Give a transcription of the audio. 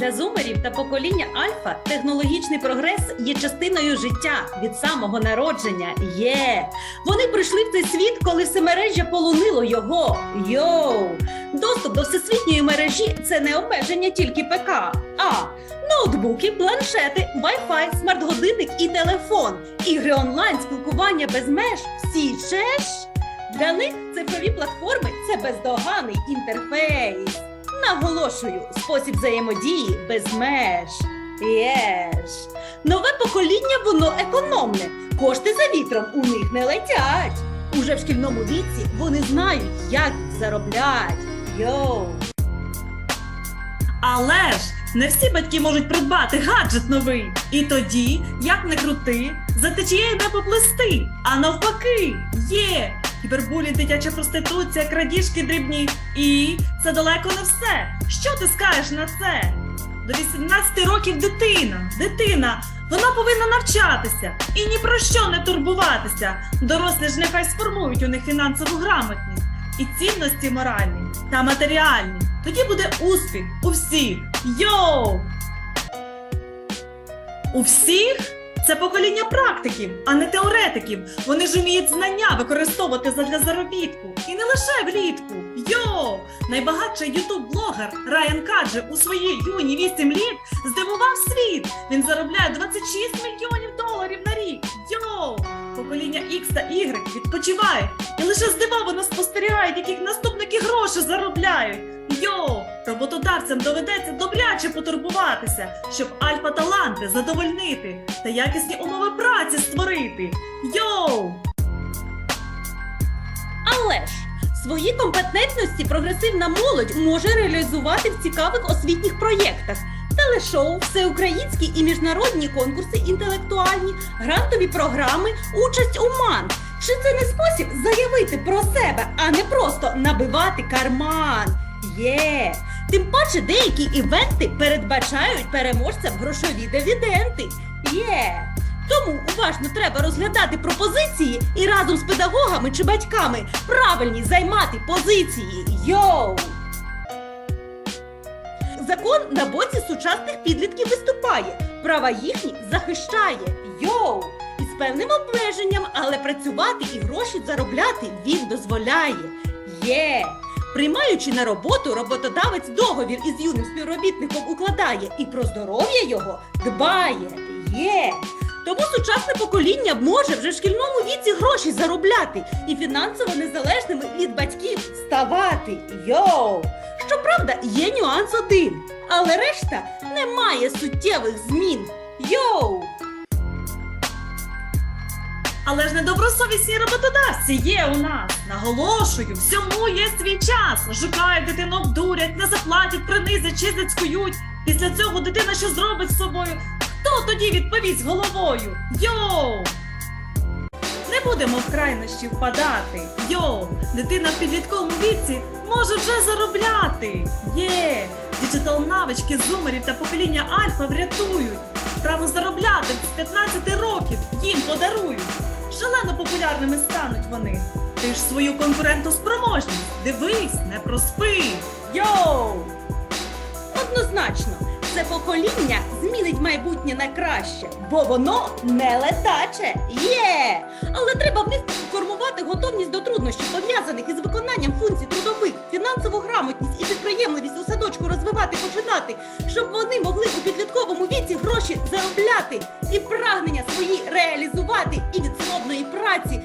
Для зумерів та покоління Альфа технологічний прогрес є частиною життя від самого народження. Є. Вони прийшли в цей світ, коли всемережжя полонило його. Йоу! Доступ до всесвітньої мережі це не обмеження тільки ПК, а ноутбуки, планшети, Wi-Fi, смарт-годинник і телефон, ігри онлайн, спілкування без меж. Всі чеш. Для них цифрові платформи це бездоганний інтерфейс. Наголошую, спосіб взаємодії без меж. Єш. Нове покоління воно економне. Кошти за вітром у них не летять. Уже в шкільному віці вони знають, як зароблять. Йоу. Але ж не всі батьки можуть придбати гаджет новий. І тоді, як не крути, за течією не поплисти. А навпаки, є. Кібербулінг, дитяча проституція, крадіжки дрібні. І це далеко не все. Що ти скажеш на це? До 18 років дитина, дитина, вона повинна навчатися і ні про що не турбуватися. Дорослі ж нехай сформують у них фінансову грамотність і цінності моральні та матеріальні. Тоді буде успіх у всіх. Йоу! У всіх це покоління практиків, а не теоретиків. Вони ж вміють знання використовувати задля заробітку. І не лише влітку. Йо! Найбагатший ютуб-блогер Райан Каджи у свої юні 8 літ здивував світ. Він заробляє 26 мільйонів доларів на рік. Покоління X та Y відпочивають і лише здивовано спостерігають, яких наступники гроші заробляють. Йоу! Роботодавцям доведеться добряче потурбуватися, щоб альфа-таланти задовольнити та якісні умови праці створити. Йоу! Але ж свої компетентності прогресивна молодь може реалізувати в цікавих освітніх проєктах. Телешоу, всеукраїнські і міжнародні конкурси інтелектуальні, грантові програми, участь у МАН. Чи це не спосіб заявити про себе, а не просто набивати карман? Є. Тим паче деякі івенти передбачають переможцям грошові дивіденди. Є. Тому уважно треба розглядати пропозиції і разом з педагогами чи батьками правильні займати позиції. Йоу! Закон на боці сучасних підлітків виступає, права їхні захищає. Йоу! Із певним обмеженням, але працювати і гроші заробляти він дозволяє. Є! Приймаючи на роботу, роботодавець договір із юним співробітником укладає і про здоров'я його дбає. Є! Тому сучасне покоління може вже в шкільному віці гроші заробляти і фінансово незалежними від батьків ставати. Йоу! Щоправда, є нюанс один, але решта не має суттєвих змін. Йоу! Але ж недобросовісні роботодавці є у нас. Наголошую, всьому є свій час. Шукають дитину, обдурять, не заплатять, принизять чи зацькують. Після цього дитина що зробить з собою? Хто тоді відповість головою? Йоу! Не будемо в крайнощі впадати. Йоу! Дитина в підлітковому віці може вже заробляти. Є! Діджитал навички зумерів та покоління альфа врятують. Право заробляти з 15 років їм подарують. Шалено популярними стануть вони. Ти ж свою конкурентоспроможність дивись, не проспи. Йоу! Однозначно, це покоління змінить майбутнє на краще, бо воно не летаче. Є! Але треба в них формувати готовність до труднощів, пов'язаних із виконанням функцій трудових, фінансову грамотність і підприємливість у садочку розвивати починати, щоб вони могли у підлітковому віці гроші заробляти і прагнення свої реалізувати і від злобної праці